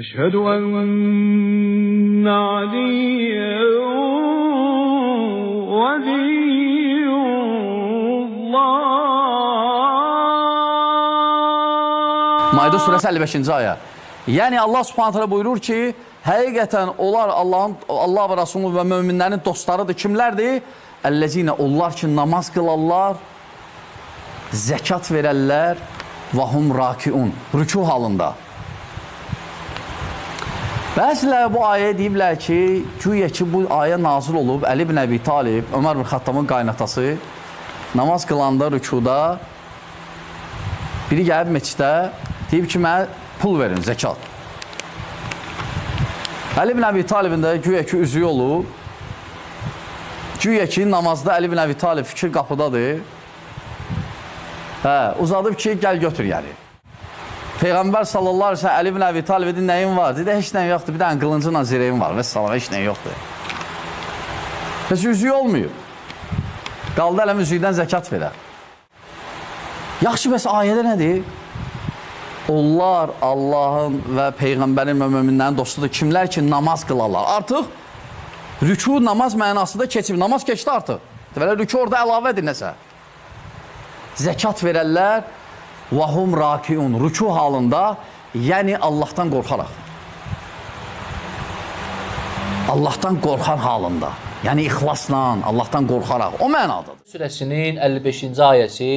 أشهد أن عليا ولي الله Maide surəsi 55-ci ayə. Yəni Allah Subhanahu taala buyurur ki, həqiqətən onlar Allahın Allah və Rasulunun və möminlərin dostlarıdır. Kimlərdir? Əlləzinə onlar ki, namaz qılarlar, zəkat verərlər və hum rakiun, rükû halında. Bəzilər bu ayə deyiblər ki, güya ki bu ayə nazil olub Əli ibn Əbi Talib, Ömər bin Xattabın qaynatası namaz qılanda rükuda biri gəlib meçdə deyib ki, mənə pul verin, zəkat. Əli ibn Əbi Talibin də güya ki üzüyü olub. Güya ki namazda Əli ibn Əbi Talib fikir qapıdadır. Hə, uzadıb ki, gəl götür yəni. Peyğəmbər sallallahu əleyhi və səlləm Əli ibn Əbi Talib dedi, nəyin var? Dedi, heç nəyin yoxdur. Bir dənə qılıncla zirəyim var. Və salam, heç nəyin yoxdur. Heç üzüyü olmuyor. Qaldı ələm üzüydən zəkat verər. Yaxşı, bəs ayədə nədir? Onlar Allahın və Peyğəmbərin və möminlərin dostudur. Kimlər ki, namaz qılarlar. Artıq rükû namaz mənasında keçib. Namaz keçdi artıq. Deməli, rükû orada əlavədir nəsə. Zəkat verərlər və hum rakiun. Rükû halında, yəni Allahdan qorxaraq. Allahdan qorxan halında. Yəni ixlasla, Allahdan qorxaraq. O mənadadır. surəsinin 55-ci ayəsi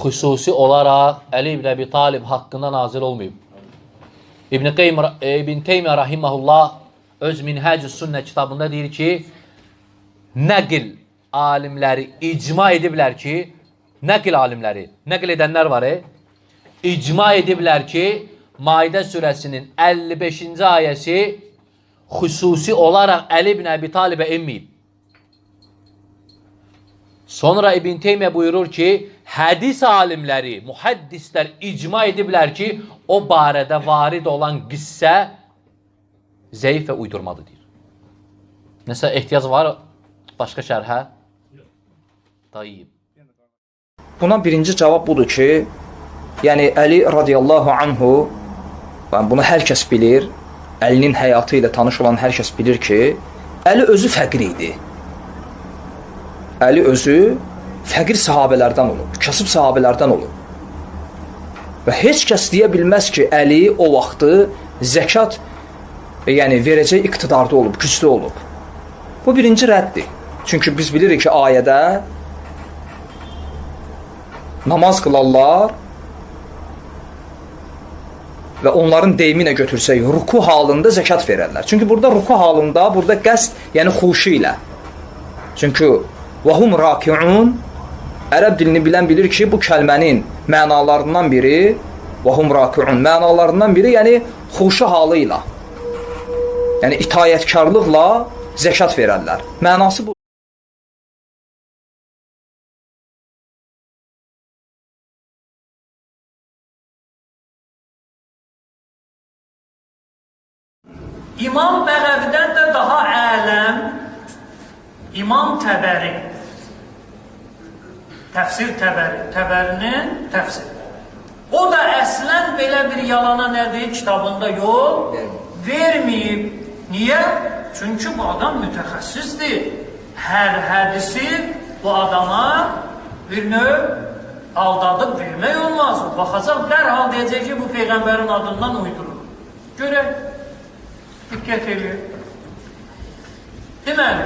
xüsusi olaraq Əli ibn Əbi Talib haqqında nazil olmayıb. İbn Qeym e, İbn Teymiyyə rahimehullah öz Minhecus Sünnə kitabında deyir ki, nəql alimləri icma ediblər ki, nəql alimləri, nəql edənlər var, e? icma ediblər ki, Maidə surəsinin 55-ci ayəsi xüsusi olaraq Əli ibn Əbi Talibə enməyib. Sonra İbn Teymiyyə buyurur ki, hədis alimləri, muhaddislər icma ediblər ki, o barədə varid olan qissə zəif və uydurmadır deyir. Nəsə ehtiyac var başqa şərhə? Tayyib. Buna birinci cavab budur ki, yəni Əli radiyallahu anhu, bunu hər kəs bilir, Əlinin həyatı ilə tanış olan hər kəs bilir ki, Əli özü fəqir idi. Əli özü fəqir sahabələrdən olub, kasıb sahabələrdən olub. Və heç kəs deyə bilməz ki, Əli o vaxtı zəkat yəni verəcək iqtidarda olub, güclü olub. Bu birinci rəddir. Çünki biz bilirik ki, ayədə namaz qılarlar və onların deyimi ilə götürsək, ruku halında zəkat verərlər. Çünki burada ruku halında, burada qəsd, yəni xuşu ilə. Çünki vahum rakiun ərəb dilini bilən bilir ki, bu kəlmənin mənalarından biri vahum rakiun mənalarından biri, yəni xuşu halı ilə. Yəni itayətkarlıqla zəkat verərlər. Mənası bu. İmam Bəğəvidən də daha ələm İmam Təbəri Təfsir Təbəri Təbərinin təfsiri O da əslən belə bir yalana nə deyir kitabında yox verməyib. Niyə? Çünki bu adam mütəxəssisdir. Hər hədisi bu adama bir növ aldadıb vermək olmaz. Baxacaq dərhal deyəcək ki, bu Peyğəmbərin adından uydurur. Görək. Dikkat edin. Hemen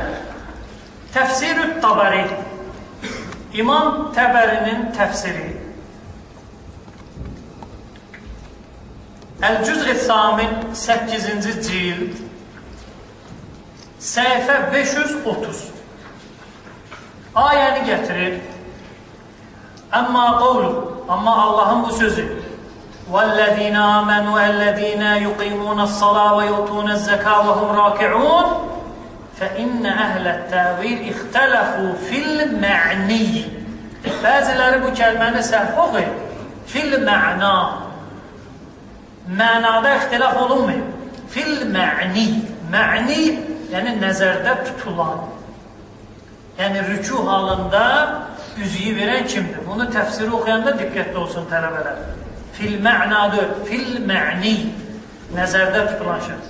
Tefsirü Tabari. İmam Teberi'nin tefsiri. El-Cüz'i Samin 8. cilt Seyfe 530 Ayeni getirir Amma qavlu Amma Allah'ın bu sözü. وَالَّذِينَ آمَنُوا الَّذِينَ يُقِيمُونَ الصَّلَاةَ وَيُؤْتُونَ الزَّكَاةَ وَهُمْ رَاكِعُونَ فَإِنَّ أَهْلَ التَّاوِيلِ اِخْتَلَفُوا فِي الْمَعْنِيِّ Bəziləri bu kəlməni səhv oxuyur. Fil mə'na Mənada ixtilaf olunmuyor. Fil mə'ni Mə'ni yəni nəzərdə tutulan. Yəni rükû halında üzüyü verən kimdir? Bunu təfsiri oxuyanda diqqətli olsun tələbələr. Fil me'nadır. Fil me'ni. Nezerde tutulan şahıs.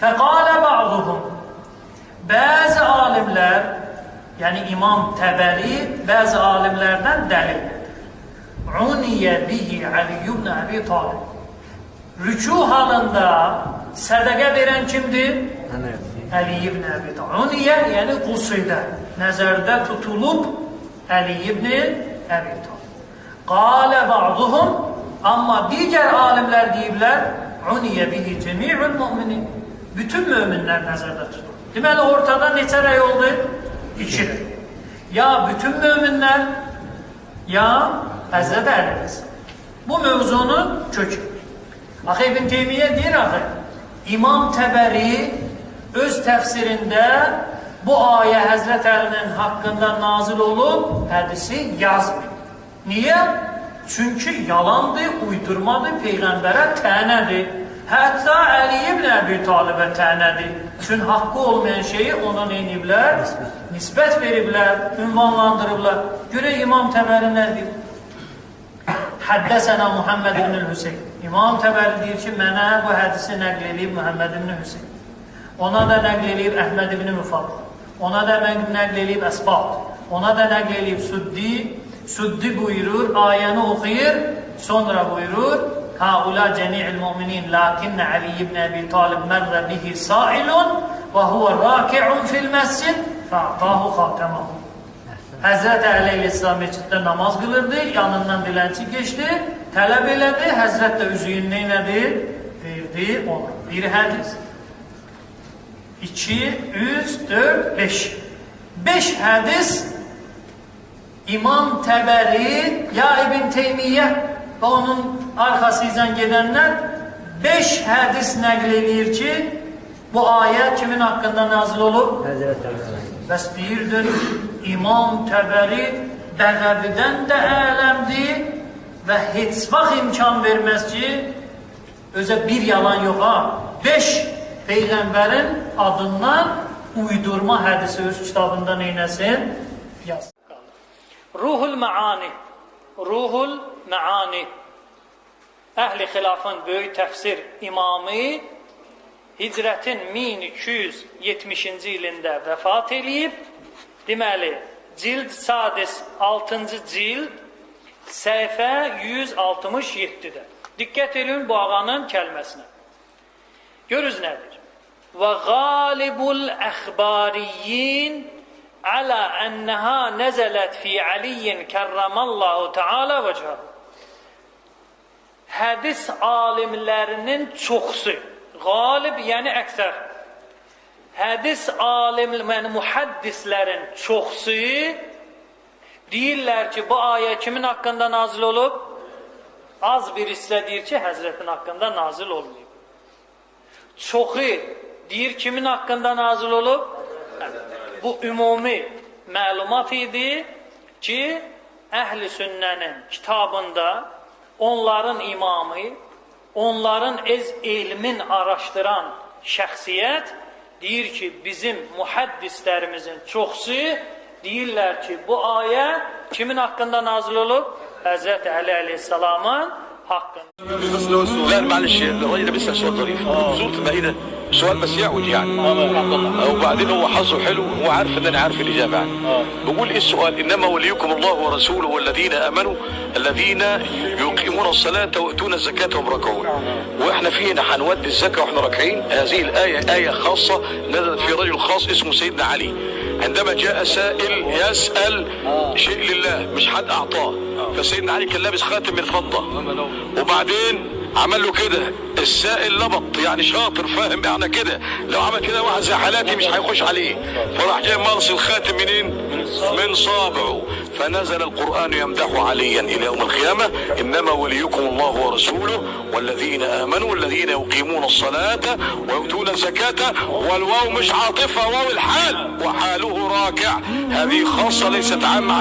Fekale ba'duhum. Bazı alimler yani İmam Teberi bazı alimlerden delil. Uniye bihi Ali ibn Abi Talib. Rücu halında sadaka veren kimdir? Ali ibn Abi Talib. Uniye yani kusuyda. Nezerde tutulup Ali ibn Abi Talib. Kale ba'duhum amma digər alimlər deyiblər, Uniyə bihi cəmi'ül müminin. Bütün möminlər nəzərdə tutulur. Deməli, ortada neçə rəy oldu? İki rəy. Ya bütün möminlər, ya Həzrət Əlimiz. Bu mövzunun kökü. Axı İbn Teymiyyə deyir axı, İmam Təbəri öz təfsirində bu ayə Həzrət Əlinin haqqında nazil olub, hədisi yazmır. Niyə? Çünki yalandır, uydurmadır, Peyğəmbərə tənədir. Hətta Əli ibn Əbi Talibə tənədir. Çünki haqqı olmayan şeyi ona neyniblər? Nisbət veriblər, ünvanlandırıblar. Görək İmam Təbəri nə deyir? Həddəsənə Muhammed ibn Hüseyin. İmam Təbəri deyir ki, mənə bu hədisi nəql edib Muhammed ibn Hüseyin. Ona da nəql edib Əhməd ibn Müfad. Ona da nəql edib Əsbat. Ona da nəql edib Suddi. Süddi buyurur, ayeni okuyur, sonra buyurur, Haula cemi'il mu'minin lakinne Ali ibn Ebi Talib merre bihi sailun ve huve raki'un fil mescid fe'atahu hatemahu. Hazreti Aleyhisselam mescitte namaz kılırdı, yanından dilenci geçti, talep eledi, Hazret de üzüğünü neyledi? Verdi ona. Bir hadis. 2, 3, 4, 5. 5 hadis İmam Teberi, ya İbn Teymiye ve onun arkasıyla gelenler beş hadis nakledilir ki bu ayet kimin hakkında nazil olur? Hazreti Bes deyirdir İmam Teberi Beğeviden de elemdi ve hiç vak imkan vermez ki öze bir yalan yok ha. Beş peygamberin adından uydurma hadisi öz kitabında neynesin? Yaz. Ruhul Maani Ruhul Maani Əhli xilafın böyük təfsir imamı hicrətin 1270-ci ilində vəfat eləyib. Deməli, cild sadis 6-cı cild səhifə 167-də. Diqqət edin bu ağanın kəlməsinə. Görüz nədir? Və qalibul əxbariyyin alə ənəha nəzələt fi aliyyin kərramallahu teala vəcəhu. Hədis alimlərinin çoxsu, qalib yəni əksər. Hədis alim, yəni muhaddislərin çoxsu deyirlər ki, bu ayə kimin haqqında nazil olub? Az bir hissə deyir ki, Həzrətin haqqında nazil olmayıb. Çoxu deyir kimin haqqında nazil olub? Bu ümumi məlumat idi ki, Əhl-i Sünnənin kitabında onların imamı, onların ez elmin araşdıran şəxsiyyət deyir ki, bizim muhaddislərimizin çoxsu deyirlər ki, bu ayə kimin haqqında nazil olub? Həzrət Əli əleyhissalamın haqqında. لا معلش الراجل ده بيسأل سؤال ظريف. سوره المائده سؤال بس يعوج يعني وبعدين هو حظه حلو وهو عارف ان أنا عارف الاجابه يعني بقول إيه السؤال؟ إنما وليكم الله ورسوله والذين آمنوا الذين يقيمون الصلاة ويؤتون الزكاة وهم راكعون. وإحنا فينا هنودي الزكاة وإحنا راكعين. هذه الآية آية خاصة نزلت في رجل خاص اسمه سيدنا علي. عندما جاء سائل يسأل شيء لله مش حد أعطاه. فسيدنا علي كان لابس خاتم من فضه وبعدين عمل له كده. السائل لبط يعني شاطر فاهم يعني كده. لو عمل كده واحد زي حالاتي مش هيخش عليه. فراح جاي مغص الخاتم منين؟ من صابعه. فنزل القرآن يمدح عليا إلى يوم القيامة. إنما وليكم الله ورسوله والذين آمنوا الذين يقيمون الصلاة ويؤتون الزكاة. والواو مش عاطفة واو الحال. وحاله راكع. هذه خاصة ليست عامة.